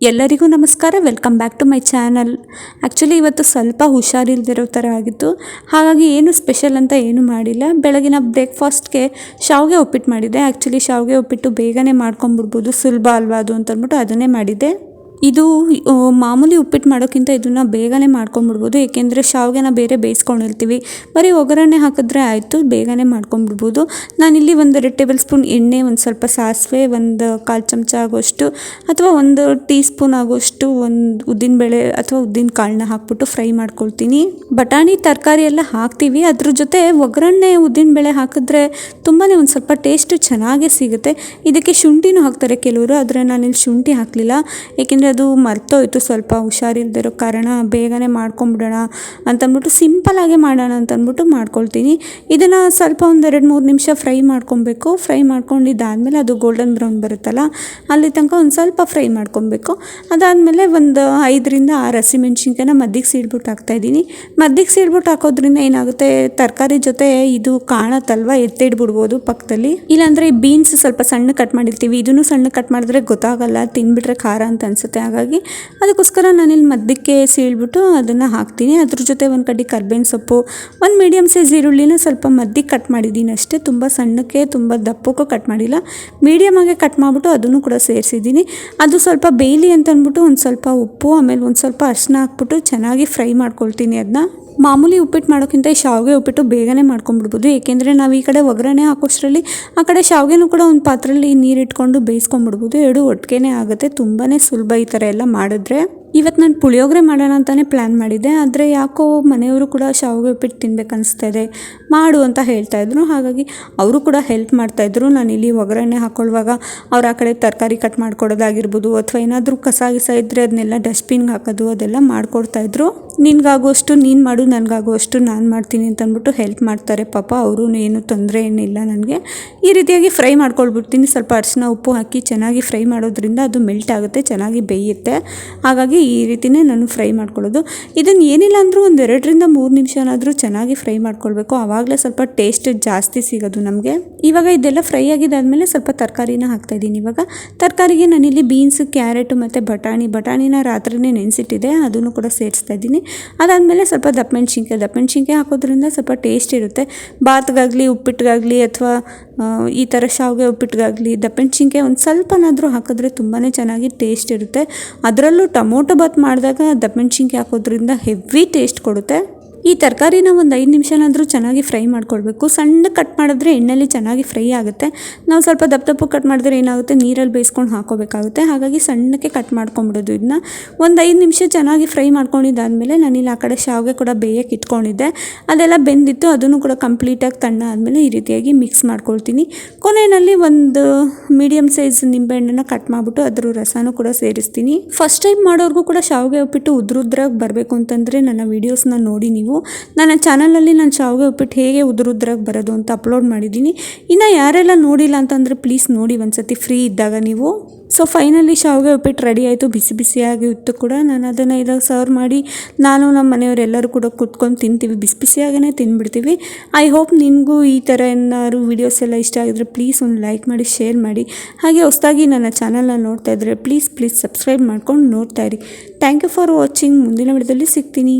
ಎಲ್ಲರಿಗೂ ನಮಸ್ಕಾರ. Welcome back to my channel actually ಇವತ್ತು ಸ್ವಲ್ಪ ಹುಷಾರಿಲ್ದಿರೋ ಥರ ಆಗಿತ್ತು. ಹಾಗಾಗಿ ಏನು ಸ್ಪೆಷಲ್ ಅಂತ ಏನು ಮಾಡಿಲ್ಲ. ಬೆಳಗಿನ ಬ್ರೇಕ್ಫಾಸ್ಟ್ಗೆ ಶಾವಿಗೆ ಉಪ್ಪಿಟ್ಟು ಮಾಡಿದ್ದೆ. ಆ್ಯಕ್ಚುಲಿ ಶಾವಿಗೆ ಉಪ್ಪಿಟ್ಟು ಬೇಗನೆ ಮಾಡ್ಕೊಂಬಿಡ್ಬೋದು ಸುಲಭ ಅಲ್ವಾ ಅದು ಅಂತ ಅಂದ್ಬಿಟ್ಟು ಅದನ್ನೇ ಮಾಡಿದ್ದೆ. ಇದು ಮಾಮೂಲಿ ಉಪ್ಪಿಟ್ಟು ಮಾಡೋಕ್ಕಿಂತ ಇದನ್ನು ಬೇಗನೆ ಮಾಡ್ಕೊಂಬಿಡ್ಬೋದು ಏಕೆಂದರೆ ಶಾವಿಗೆನ ಬೇರೆ ಬೇಯಿಸ್ಕೊಂಡಿರ್ತೀವಿ. ಬರೀ ಒಗ್ಗರಣೆ ಹಾಕಿದ್ರೆ ಆಯಿತು, ಬೇಗನೆ ಮಾಡ್ಕೊಂಬಿಡ್ಬೋದು ನಾನಿಲ್ಲಿ ಒಂದೆರಡು ಟೇಬಲ್ ಸ್ಪೂನ್ ಎಣ್ಣೆ, ಒಂದು ಸ್ವಲ್ಪ ಸಾಸಿವೆ, ಒಂದು ಕಾಲು ಚಮಚ ಆಗೋಷ್ಟು, ಅಥವಾ ಒಂದು ಟೀ ಸ್ಪೂನ್ ಆಗೋಷ್ಟು ಒಂದು ಉದ್ದಿನಬೇಳೆ ಅಥವಾ ಉದ್ದಿನ ಕಾಳನ್ನ ಹಾಕ್ಬಿಟ್ಟು ಫ್ರೈ ಮಾಡ್ಕೊಳ್ತೀನಿ. ಬಟಾಣಿ, ತರಕಾರಿ ಎಲ್ಲ ಹಾಕ್ತೀವಿ. ಅದ್ರ ಜೊತೆ ಒಗ್ಗರಣೆ, ಉದ್ದಿನಬೇಳೆ ಹಾಕಿದ್ರೆ ತುಂಬಾ ಒಂದು ಸ್ವಲ್ಪ ಟೇಸ್ಟು ಚೆನ್ನಾಗೇ ಸಿಗುತ್ತೆ. ಇದಕ್ಕೆ ಶುಂಠಿನೂ ಹಾಕ್ತಾರೆ ಕೆಲವರು, ಆದರೆ ನಾನಿಲ್ಲಿ ಶುಂಠಿ ಹಾಕಲಿಲ್ಲ. ಏಕೆಂದರೆ ಅದು ಮರ್ತೋಯ್ತು, ಸ್ವಲ್ಪ ಹುಷಾರಿಲ್ದಿರೋ ಕಾರಣ ಬೇಗನೆ ಮಾಡ್ಕೊಂಬಿಡೋಣ ಅಂತಂದ್ಬಿಟ್ಟು ಸಿಂಪಲಾಗೆ ಮಾಡೋಣ ಅಂತಂದ್ಬಿಟ್ಟು ಮಾಡ್ಕೊಳ್ತೀನಿ. ಇದನ್ನು ಸ್ವಲ್ಪ ಒಂದು ಎರಡು ಮೂರು ನಿಮಿಷ ಫ್ರೈ ಮಾಡ್ಕೊಬೇಕು. ಫ್ರೈ ಮಾಡ್ಕೊಂಡಿದ್ದಾದಮೇಲೆ ಅದು ಗೋಲ್ಡನ್ ಬ್ರೌನ್ ಬರುತ್ತಲ್ಲ, ಅಲ್ಲಿ ತನಕ ಒಂದು ಸ್ವಲ್ಪ ಫ್ರೈ ಮಾಡ್ಕೊಬೇಕು. ಅದಾದಮೇಲೆ ಒಂದು ಐದರಿಂದ ಆರು ಹಸಿಮೆಣ್ಸಿನ್ಕಾಯಿನ ಮದ್ದಿಗೆ ಸೀಡ್ಬಿಟ್ಟು ಹಾಕ್ತಾಯಿದ್ದೀನಿ ಮದ್ದಿಗೆ ಸೀಡ್ಬಿಟ್ಟು ಹಾಕೋದ್ರಿಂದ ಏನಾಗುತ್ತೆ, ತರಕಾರಿ ಜೊತೆ ಇದು ಕಾಣತ್ತಲ್ವ, ಎತ್ತಿಡ್ಬಿಡ್ಬೋದು ಪಕ್ಕದಲ್ಲಿ. ಇಲ್ಲಾಂದರೆ ಬೀನ್ಸ್ ಸ್ವಲ್ಪ ಸಣ್ಣ ಕಟ್ ಮಾಡಿರ್ತೀವಿ. ಇದನ್ನು ಸಣ್ಣ ಕಟ್ ಮಾಡಿದ್ರೆ ಗೊತ್ತಾಗಲ್ಲ, ತಿನ್ಬಿಟ್ರೆ ಖಾರ ಅಂತ ಅನಿಸುತ್ತೆ. ಹಾಗಾಗಿ ಅದಕ್ಕೋಸ್ಕರ ನಾನಿಲ್ಲಿ ಮದ್ದಕ್ಕೆ ಸೀಳ್ಬಿಟ್ಟು ಅದನ್ನು ಹಾಕ್ತೀನಿ. ಅದ್ರ ಜೊತೆ ಒಂದು ಕಡೆ ಕರ್ಬೇವಿನ ಸೊಪ್ಪು, ಒಂದು ಮೀಡಿಯಮ್ ಸೈಜ್ ಈರುಳ್ಳಿನ ಸ್ವಲ್ಪ ಮದ್ದಿಗೆ ಕಟ್ ಮಾಡಿದ್ದೀನಿ ಅಷ್ಟೇ. ತುಂಬ ಸಣ್ಣಕ್ಕೆ, ತುಂಬ ದಪ್ಪಕ್ಕೂ ಕಟ್ ಮಾಡಿಲ್ಲ. ಮೀಡಿಯಮಾಗೆ ಕಟ್ ಮಾಡಿಬಿಟ್ಟು ಅದನ್ನು ಕೂಡ ಸೇರಿಸಿದ್ದೀನಿ. ಅದು ಸ್ವಲ್ಪ ಬೇಯಲಿ ಅಂತ ಅಂದ್ಬಿಟ್ಟು ಒಂದು ಸ್ವಲ್ಪ ಉಪ್ಪು, ಆಮೇಲೆ ಒಂದು ಸ್ವಲ್ಪ ಅರಿಶಿನ ಹಾಕ್ಬಿಟ್ಟು ಚೆನ್ನಾಗಿ ಫ್ರೈ ಮಾಡ್ಕೊಳ್ತೀನಿ ಅದನ್ನ ಮಾಮೂಲಿ ಉಪ್ಪಿಟ್ಟು ಮಾಡೋಕ್ಕಿಂತ ಶಾವಿಗೆ ಉಪ್ಪಿಟ್ಟು ಬೇಗನೆ ಮಾಡ್ಕೊಂಡ್ಬಿಡ್ಬೋದು. ಏಕೆಂದರೆ ನಾವು ಈ ಕಡೆ ಒಗ್ಗರಣೆ ಹಾಕೋಷ್ಟರಲ್ಲಿ ಆ ಕಡೆ ಶಾವಿಗೆನೂ ಕೂಡ ಒಂದು ಪಾತ್ರೆಯಲ್ಲಿ ನೀರಿಟ್ಕೊಂಡು ಬೇಯಿಸ್ಕೊಂಡ್ಬಿಡ್ಬೋದು. ಎರಡು ಒಟ್ಟಿಗೆ ಆಗುತ್ತೆ. ತುಂಬಾ ಸುಲಭ ಈ ಥರ ಎಲ್ಲ ಮಾಡಿದ್ರೆ ಇವತ್ತು ನಾನು ಪುಳಿಯೋಗರೆ ಮಾಡೋಣ ಅಂತಲೇ ಪ್ಲ್ಯಾನ್ ಮಾಡಿದ್ದೆ, ಆದರೆ ಯಾಕೋ ಮನೆಯವರು ಕೂಡ ಶಾವಿಗೆ ಉಪ್ಪಿಟ್ಟು ತಿನ್ಬೇಕು ಅನಿಸ್ತಾ ಇದೆ ಮಾಡು ಅಂತ ಹೇಳ್ತಾ ಇದ್ರು. ಹಾಗಾಗಿ ಅವರು ಕೂಡ ಹೆಲ್ಪ್ ಮಾಡ್ತಾಯಿದ್ರು ನಾನು ಇಲ್ಲಿ ಒಗ್ಗರಣೆ ಹಾಕೊಳ್ಳುವಾಗ ಅವ್ರು ಆ ಕಡೆ ತರಕಾರಿ ಕಟ್ ಮಾಡ್ಕೊಡೋದಾಗಿರ್ಬೋದು, ಅಥವಾ ಏನಾದರೂ ಕಸ ಗಿಸ ಇದ್ದರೆ ಅದನ್ನೆಲ್ಲ ಡಸ್ಟ್ಬಿನ್ಗೆ ಹಾಕೋದು, ಅದೆಲ್ಲ ಮಾಡ್ಕೊಡ್ತಾಯಿದ್ರು ನಿನಗಾಗುವಷ್ಟು ನೀನು ಮಾಡು ನನಗಾಗುವಷ್ಟು ನಾನು ಮಾಡ್ತೀನಿ ಅಂತಂದ್ಬಿಟ್ಟು ಹೆಲ್ಪ್ ಮಾಡ್ತಾರೆ. ಪಾಪ ಅವರು ಏನು ತೊಂದರೆ ಏನಿಲ್ಲ ನನಗೆ. ಈ ರೀತಿಯಾಗಿ ಫ್ರೈ ಮಾಡ್ಕೊಳ್ಬಿಡ್ತೀನಿ. ಸ್ವಲ್ಪ ಅರಿಶಿನ ಉಪ್ಪು ಹಾಕಿ ಚೆನ್ನಾಗಿ ಫ್ರೈ ಮಾಡೋದ್ರಿಂದ ಅದು ಮೆಲ್ಟ್ ಆಗುತ್ತೆ, ಚೆನ್ನಾಗಿ ಬೇಯುತ್ತೆ. ಹಾಗಾಗಿ ಈ ರೀತಿನೇ ನಾನು ಫ್ರೈ ಮಾಡ್ಕೊಳ್ಳೋದು. ಇದನ್ನು ಏನಿಲ್ಲ ಅಂದರೂ ಒಂದು ಎರಡರಿಂದ ಮೂರು ನಿಮಿಷನಾದರೂ ಚೆನ್ನಾಗಿ ಫ್ರೈ ಮಾಡ್ಕೊಳ್ಬೇಕು. ಆವಾಗಲೇ ಸ್ವಲ್ಪ ಟೇಸ್ಟ್ ಜಾಸ್ತಿ ಸಿಗೋದು ನಮಗೆ. ಇವಾಗ ಇದೆಲ್ಲ ಫ್ರೈ ಆಗಿದ್ದಾದಮೇಲೆ ಸ್ವಲ್ಪ ತರಕಾರಿನ ಹಾಕ್ತಾಯಿದ್ದೀನಿ ಇವಾಗ. ತರಕಾರಿಗೆ ನಾನಿಲ್ಲಿ ಬೀನ್ಸ್, ಕ್ಯಾರೆಟು ಮತ್ತು ಬಟಾಣಿ, ಬಟಾಣಿನ ರಾತ್ರಿನೇ ನೆನೆಸಿಟ್ಟಿದೆ, ಅದನ್ನು ಕೂಡ ಸೇರಿಸ್ತಾ ಇದ್ದೀನಿ. ಅದಾದಮೇಲೆ ಸ್ವಲ್ಪ ದಪ್ಪ ಮೆಣಸಿನ್ಕಾಯಿ ದಪ್ಪ ಮೆಣಸಿನ್ಕಾಯಿ ಹಾಕೋದ್ರಿಂದ ಸ್ವಲ್ಪ ಟೇಸ್ಟ್ ಇರುತ್ತೆ. ಬಾತ್ಗಾಗಲಿ ಉಪ್ಪಿಟ್ಟಿಗಾಗಲಿ ಅಥವಾ ಈ ಥರ ಶಾವಿಗೆ ಉಪ್ಪಿಟ್ಟಿಗಾಗಲಿ ದಪ್ಪ ಮೆಣಸಿನ್ಕಾಯಿ ಒಂದು ಸ್ವಲ್ಪನಾದರೂ ಹಾಕಿದ್ರೆ ತುಂಬಾ ಚೆನ್ನಾಗಿ ಟೇಸ್ಟ್ ಇರುತ್ತೆ. ಅದರಲ್ಲೂ ಟೊಮೊಟೊ ಬಾತ್ ಮಾಡಿದಾಗ ದಪ್ಪ ಮೆಣಸಿನ್ಕಾಯಿ ಹಾಕೋದ್ರಿಂದ ಹೆವಿ ಟೇಸ್ಟ್ ಕೊಡುತ್ತೆ. ಈ ತರಕಾರಿನ ಒಂದು ಐದು ನಿಮಿಷನಾದರೂ ಚೆನ್ನಾಗಿ ಫ್ರೈ ಮಾಡ್ಕೊಳ್ಬೇಕು. ಸಣ್ಣ ಕಟ್ ಮಾಡಿದ್ರೆ ಎಣ್ಣೆಲಿ ಚೆನ್ನಾಗಿ ಫ್ರೈ ಆಗುತ್ತೆ. ನಾವು ಸ್ವಲ್ಪ ದಪ್ಪ ದಪ್ಪ ಕಟ್ ಮಾಡಿದ್ರೆ ಏನಾಗುತ್ತೆ? ನೀರಲ್ಲಿ ಬೇಯಿಸ್ಕೊಂಡು ಹಾಕೋಬೇಕಾಗುತ್ತೆ ಹಾಗಾಗಿ ಸಣ್ಣಕ್ಕೆ ಕಟ್ ಮಾಡ್ಕೊಂಬಿಡೋದು ಇದನ್ನ. ಒಂದು ಐದು ನಿಮಿಷ ಚೆನ್ನಾಗಿ ಫ್ರೈ ಮಾಡ್ಕೊಂಡಿದ್ದಾದಮೇಲೆ ನಾನಿಲ್ಲಿ ಆ ಕಡೆ ಶಾವಿಗೆ ಕೂಡ ಬೇಯಕ್ಕೆ ಇಟ್ಕೊಂಡಿದ್ದೆ. ಅದೆಲ್ಲ ಬೆಂದಿತ್ತು. ಅದನ್ನು ಕೂಡ ಕಂಪ್ಲೀಟಾಗಿ ತಣ್ಣ ಆದಮೇಲೆ ಈ ರೀತಿಯಾಗಿ ಮಿಕ್ಸ್ ಮಾಡ್ಕೊಳ್ತೀನಿ. ಕೊನೆಯಲ್ಲಿ ಒಂದು ಮೀಡಿಯಮ್ ಸೈಜ್ ನಿಂಬೆಹಣ್ಣನ್ನು ಕಟ್ ಮಾಡಿಬಿಟ್ಟು ಅದರ ರಸನೂ ಕೂಡ ಸೇರಿಸ್ತೀನಿ. ಫಸ್ಟ್ ಟೈಮ್ ಮಾಡೋರ್ಗೂ ಕೂಡ ಶಾವಿಗೆ ಉಪ್ಪಿಟ್ಟು ಉದ್ರುದ್ರಾಗಿ ಬರಬೇಕು ಅಂತಂದರೆ ನನ್ನ ವೀಡಿಯೋಸ್ನ ನೋಡಿ ನೀವು. ನನ್ನ ಚಾನಲಲ್ಲಿ ನಾನು ಶಾವಿಗೆ ಉಪ್ಪಿಟ್ಟು ಹೇಗೆ ಉದುರುದ್ರಾಗಿ ಬರೋದು ಅಂತ ಅಪ್ಲೋಡ್ ಮಾಡಿದ್ದೀನಿ. ಇನ್ನು ಯಾರೆಲ್ಲ ನೋಡಿಲ್ಲ ಅಂತಂದರೆ ಪ್ಲೀಸ್ ನೋಡಿ ಒಂದ್ಸತಿ ಫ್ರೀ ಇದ್ದಾಗ ನೀವು. ಸೊ ಫೈನಲಿ ಶಾವಿಗೆ ಉಪ್ಪಿಟ್ಟು ರೆಡಿ ಆಯಿತು. ಬಿಸಿ ಬಿಸಿಯಾಗಿ ಇತ್ತು ಕೂಡ. ನಾನು ಅದನ್ನು ಇದಾಗ ಸರ್ವ್ ಮಾಡಿ ನಾನು ನಮ್ಮ ಮನೆಯವರೆಲ್ಲರೂ ಕೂಡ ಕುತ್ಕೊಂಡು ತಿಂತೀವಿ. ಬಿಸಿ ಬಿಸಿಯಾಗೇ ತಿಂದ್ಬಿಡ್ತೀವಿ. ಐ ಹೋಪ್ ನಿಮಗೂ ಈ ಥರ ಏನಾದ್ರು ವೀಡಿಯೋಸ್ ಎಲ್ಲ ಇಷ್ಟ ಆಗಿದ್ರೆ ಪ್ಲೀಸ್ ಒಂದು ಲೈಕ್ ಮಾಡಿ ಶೇರ್ ಮಾಡಿ. ಹಾಗೆ ಹೊಸದಾಗಿ ನನ್ನ ಚಾನಲ್ನ ನೋಡ್ತಾ ಇದ್ದರೆ ಪ್ಲೀಸ್ ಪ್ಲೀಸ್ ಸಬ್ಸ್ಕ್ರೈಬ್ ಮಾಡ್ಕೊಂಡು ನೋಡ್ತಾ ಇರಿ. ಥ್ಯಾಂಕ್ ಯು ಫಾರ್ ವಾಚಿಂಗ್ ಮುಂದಿನ ವಿಡಿಯೋದಲ್ಲಿ ಸಿಗ್ತೀನಿ.